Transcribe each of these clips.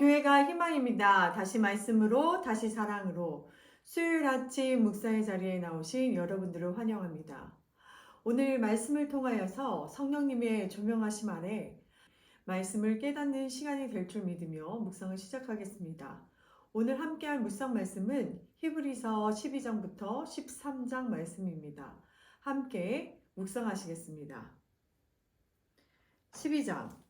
교회가 희망입니다. 다시 말씀으로, 다시 사랑으로. 수요일 아침 묵상의 자리에 나오신 여러분들을 환영합니다. 오늘 말씀을 통하여서 성령님의 조명하심 아래 말씀을 깨닫는 시간이 될 줄 믿으며 묵상을 시작하겠습니다. 오늘 함께할 묵상 말씀은 히브리서 12장부터 13장 말씀입니다. 함께 묵상하시겠습니다. 12장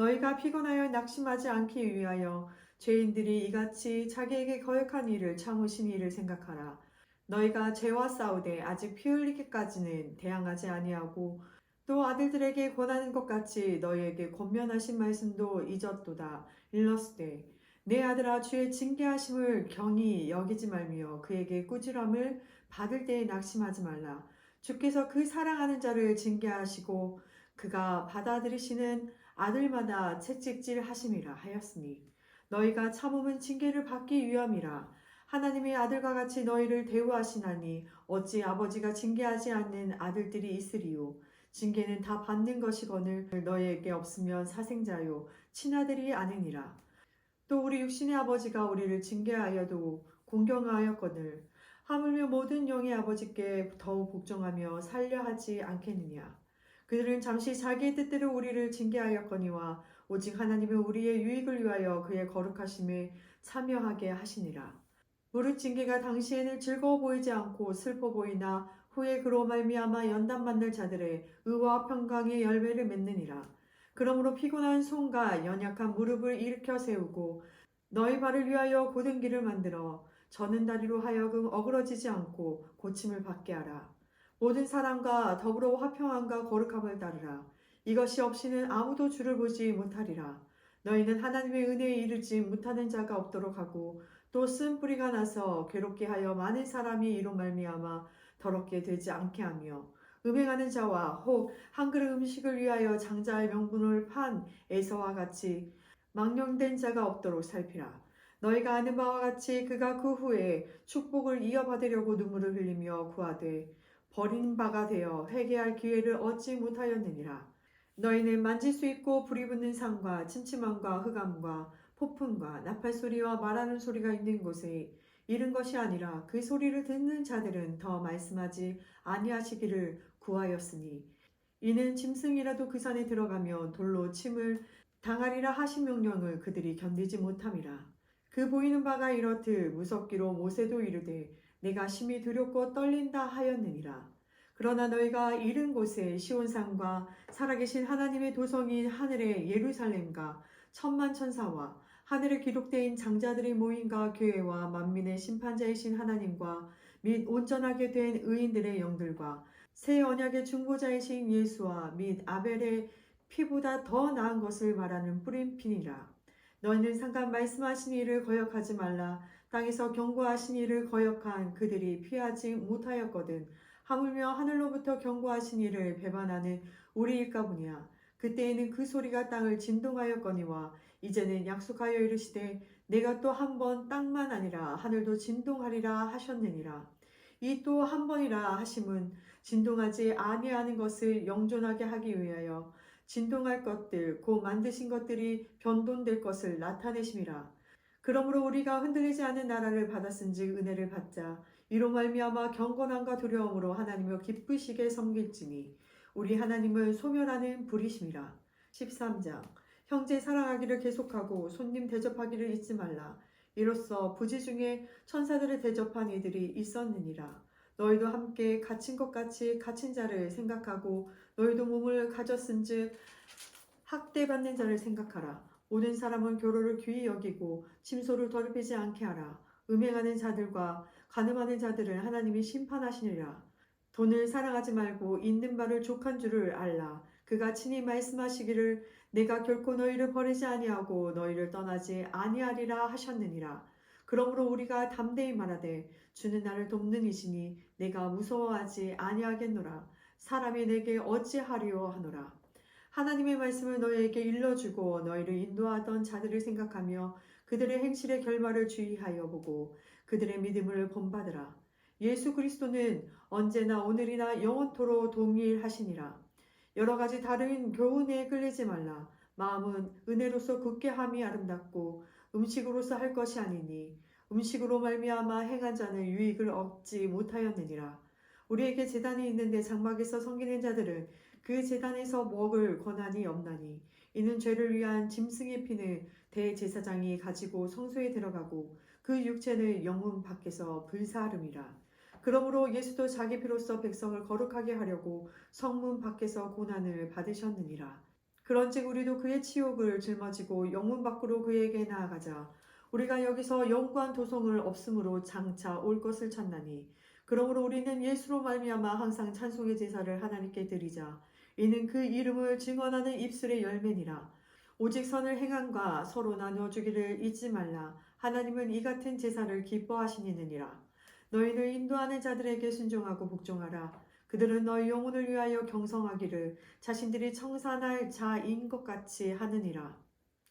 너희가 피곤하여 낙심하지 않기 위하여 죄인들이 이같이 자기에게 거역한 일을 참으신 일을 생각하라. 너희가 죄와 싸우되 아직 피 흘리기까지는 대항하지 아니하고 또 아들들에게 권하는 것 같이 너희에게 권면하신 말씀도 잊었도다. 일러스되 내 아들아 주의 징계하심을 경히 여기지 말며 그에게 꾸지람을 받을 때에 낙심하지 말라. 주께서 그 사랑하는 자를 징계하시고 그가 받아들이시는 아들마다 채찍질 하심이라 하였으니 너희가 참음은 징계를 받기 위함이라. 하나님의 아들과 같이 너희를 대우하시나니 어찌 아버지가 징계하지 않는 아들들이 있으리요. 징계는 다 받는 것이거늘 너희에게 없으면 사생자요 친아들이 아니니라. 또 우리 육신의 아버지가 우리를 징계하여도 공경하였거늘 하물며 모든 영의 아버지께 더욱 복종하며 살려 하지 않겠느냐. 그들은 잠시 자기의 뜻대로 우리를 징계하였거니와 오직 하나님은 우리의 유익을 위하여 그의 거룩하심에 참여하게 하시니라. 무릇 징계가 당시에는 즐거워 보이지 않고 슬퍼 보이나 후에 그로 말미암아 연단 받는 자들의 의와 평강의 열매를 맺느니라. 그러므로 피곤한 손과 연약한 무릎을 일으켜 세우고 너희 발을 위하여 곧은 길을 만들어 저는 다리로 하여금 어그러지지 않고 고침을 받게 하라. 모든 사람과 더불어 화평함과 거룩함을 따르라. 이것이 없이는 아무도 주를 보지 못하리라. 너희는 하나님의 은혜에 이르지 못하는 자가 없도록 하고 또 쓴 뿌리가 나서 괴롭게 하여 많은 사람이 이로 말미암아 더럽게 되지 않게 하며 음행하는 자와 혹 한 그릇 음식을 위하여 장자의 명분을 판 에서와 같이 망령된 자가 없도록 살피라. 너희가 아는 바와 같이 그가 그 후에 축복을 이어받으려고 눈물을 흘리며 구하되 버린 바가 되어 회개할 기회를 얻지 못하였느니라. 너희는 만질 수 있고 불이 붙는 산과 침침함과 흑암과 폭풍과 나팔 소리와 말하는 소리가 있는 곳에 이른 것이 아니라 그 소리를 듣는 자들은 더 말씀하지 아니하시기를 구하였으니 이는 짐승이라도 그 산에 들어가면 돌로 침을 당하리라 하신 명령을 그들이 견디지 못함이라. 그 보이는 바가 이렇듯 무섭기로 모세도 이르되 내가 심히 두렵고 떨린다 하였느니라. 그러나 너희가 이른 곳에 시온산과 살아계신 하나님의 도성인 하늘의 예루살렘과 천만 천사와 하늘에 기록된 장자들의 모임과 교회와 만민의 심판자이신 하나님과 및 온전하게 된 의인들의 영들과 새 언약의 중보자이신 예수와 및 아벨의 피보다 더 나은 것을 말하는 뿌림핀이라. 너희는 상간 말씀하신 이를 거역하지 말라. 땅에서 경고하신 이를 거역한 그들이 피하지 못하였거든. 하물며 하늘로부터 경고하신 이를 배반하는 우리일까 보냐. 그때에는 그 소리가 땅을 진동하였거니와 이제는 약속하여 이르시되 내가 또 한 번 땅만 아니라 하늘도 진동하리라 하셨느니라. 이 또 한 번이라 하심은 진동하지 아니하는 것을 영존하게 하기 위하여 진동할 것들 곧 만드신 것들이 변동될 것을 나타내심이라. 그러므로 우리가 흔들리지 않는 나라를 받았은즉 은혜를 받자. 이로 말미암아 경건함과 두려움으로 하나님을 기쁘시게 섬길지니 우리 하나님은 소멸하는 불이심이라. 13장 형제 사랑하기를 계속하고 손님 대접하기를 잊지 말라. 이로써 부지 중에 천사들을 대접한 이들이 있었느니라. 너희도 함께 갇힌 것 같이 갇힌 자를 생각하고 너희도 몸을 가졌은즉 학대받는 자를 생각하라. 모든 사람은 교로를 귀히 여기고 침소를 더럽히지 않게 하라. 음행하는 자들과 가늠하는 자들을 하나님이 심판하시니라. 돈을 사랑하지 말고 있는 바를 족한 줄을 알라. 그가 친히 말씀하시기를 내가 결코 너희를 버리지 아니하고 너희를 떠나지 아니하리라 하셨느니라. 그러므로 우리가 담대히 말하되 주는 나를 돕는 이시니 내가 무서워하지 아니하겠노라. 사람이 내게 어찌하리요 하노라. 하나님의 말씀을 너희에게 일러주고 너희를 인도하던 자들을 생각하며 그들의 행실의 결말을 주의하여 보고 그들의 믿음을 본받으라. 예수 그리스도는 언제나 오늘이나 영원토로 동일하시니라. 여러 가지 다른 교훈에 끌리지 말라. 마음은 은혜로서 굳게 함이 아름답고 음식으로서 할 것이 아니니 음식으로 말미암아 행한 자는 유익을 얻지 못하였느니라. 우리에게 재단이 있는데 장막에서 섬기는 자들은 그 재단에서 먹을 권한이 없나니 이는 죄를 위한 짐승의 피는 대제사장이 가지고 성소에 들어가고 그 육체는 영문 밖에서 불사름이라. 그러므로 예수도 자기 피로써 백성을 거룩하게 하려고 성문 밖에서 고난을 받으셨느니라. 그런즉 우리도 그의 치욕을 짊어지고 영문 밖으로 그에게 나아가자. 우리가 여기서 영구한 도성을 없음으로 장차 올 것을 찾나니 그러므로 우리는 예수로 말미암아 항상 찬송의 제사를 하나님께 드리자. 이는 그 이름을 증언하는 입술의 열매니라. 오직 선을 행함과 서로 나누어 주기를 잊지 말라. 하나님은 이 같은 제사를 기뻐하시느니라. 너희를 인도하는 자들에게 순종하고 복종하라. 그들은 너희 영혼을 위하여 경성하기를 자신들이 청산할 자인 것 같이 하느니라.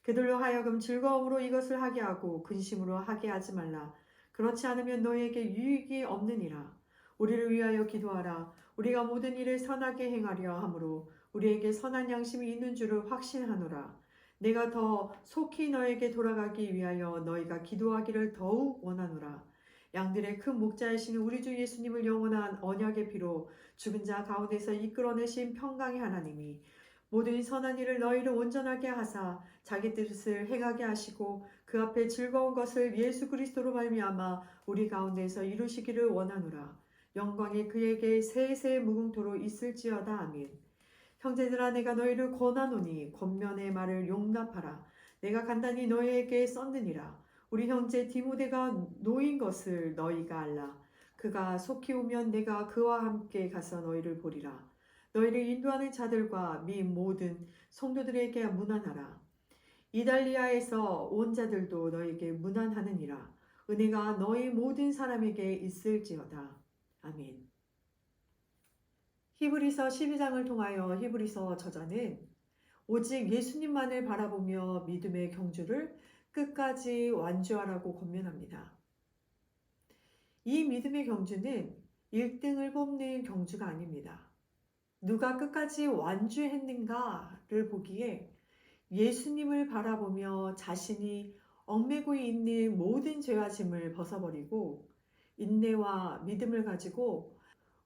그들로 하여금 즐거움으로 이것을 하게 하고 근심으로 하게 하지 말라. 그렇지 않으면 너희에게 유익이 없느니라. 우리를 위하여 기도하라. 우리가 모든 일을 선하게 행하려 하므로 우리에게 선한 양심이 있는 줄을 확신하노라. 내가 더 속히 너에게 돌아가기 위하여 너희가 기도하기를 더욱 원하노라. 양들의 큰 목자이신 우리 주 예수님을 영원한 언약의 피로 죽은 자 가운데서 이끌어내신 평강의 하나님이 모든 선한 일을 너희를 온전하게 하사 자기 뜻을 행하게 하시고 그 앞에 즐거운 것을 예수 그리스도로 말미암아 우리 가운데서 이루시기를 원하노라. 영광이 그에게 세세 무궁토로 있을지어다 아멘. 형제들아 내가 너희를 권하노니 권면의 말을 용납하라. 내가 간단히 너희에게 썼느니라. 우리 형제 디모데가 노인 것을 너희가 알라. 그가 속히 오면 내가 그와 함께 가서 너희를 보리라. 너희를 인도하는 자들과 미 모든 성도들에게 문안하라. 이달리아에서 온 자들도 너에게 문안하느니라. 은혜가 너희 모든 사람에게 있을지어다. 아멘. 히브리서 12장을 통하여 히브리서 저자는 오직 예수님만을 바라보며 믿음의 경주를 끝까지 완주하라고 권면합니다. 이 믿음의 경주는 1등을 뽑는 경주가 아닙니다. 누가 끝까지 완주했는가를 보기에 예수님을 바라보며 자신이 얽매고 있는 모든 죄와 짐을 벗어버리고 인내와 믿음을 가지고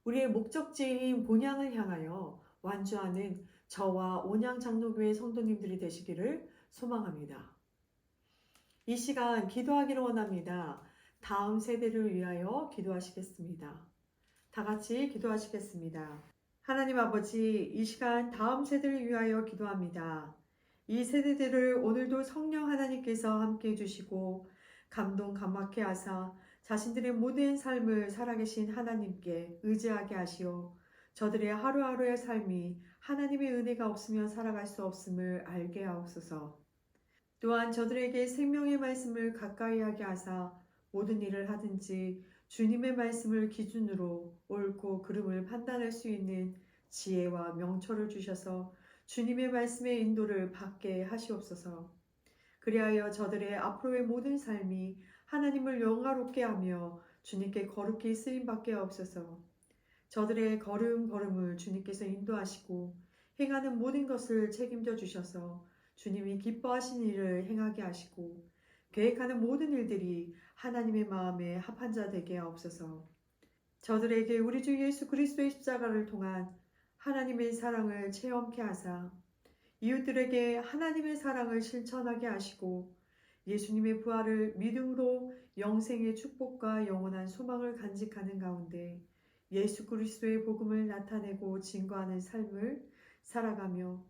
우리의 목적지인 본향을 향하여 완주하는 저와 온양 장로교회 성도님들이 되시기를 소망합니다. 이 시간 기도하기를 원합니다. 다음 세대를 위하여 기도하시겠습니다. 다 같이 기도하시겠습니다. 하나님 아버지, 이 시간 다음 세대를 위하여 기도합니다. 이 세대들을 오늘도 성령 하나님께서 함께 해주시고 감동 감막해 하사 자신들의 모든 삶을 살아계신 하나님께 의지하게 하시오. 저들의 하루하루의 삶이 하나님의 은혜가 없으면 살아갈 수 없음을 알게 하옵소서. 또한 저들에게 생명의 말씀을 가까이 하게 하사 모든 일을 하든지 주님의 말씀을 기준으로 옳고 그름을 판단할 수 있는 지혜와 명철을 주셔서 주님의 말씀의 인도를 받게 하시옵소서. 그리하여 저들의 앞으로의 모든 삶이 하나님을 영화롭게 하며 주님께 거룩히 쓰임 받게 하옵소서. 저들의 걸음 걸음을 주님께서 인도하시고 행하는 모든 것을 책임져 주셔서 주님이 기뻐하신 일을 행하게 하시고 계획하는 모든 일들이 하나님의 마음에 합한 자 되게 하옵소서. 저들에게 우리 주 예수 그리스도의 십자가를 통한 하나님의 사랑을 체험케 하사 이웃들에게 하나님의 사랑을 실천하게 하시고 예수님의 부활을 믿음으로 영생의 축복과 영원한 소망을 간직하는 가운데 예수 그리스도의 복음을 나타내고 증거하는 삶을 살아가며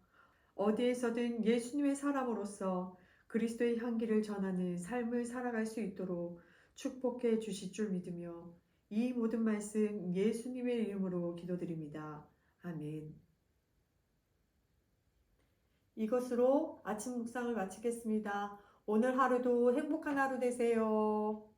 어디에서든 예수님의 사람으로서 그리스도의 향기를 전하는 삶을 살아갈 수 있도록 축복해 주실 줄 믿으며 이 모든 말씀 예수님의 이름으로 기도드립니다. 아멘. 이것으로 아침 묵상을 마치겠습니다. 오늘 하루도 행복한 하루 되세요.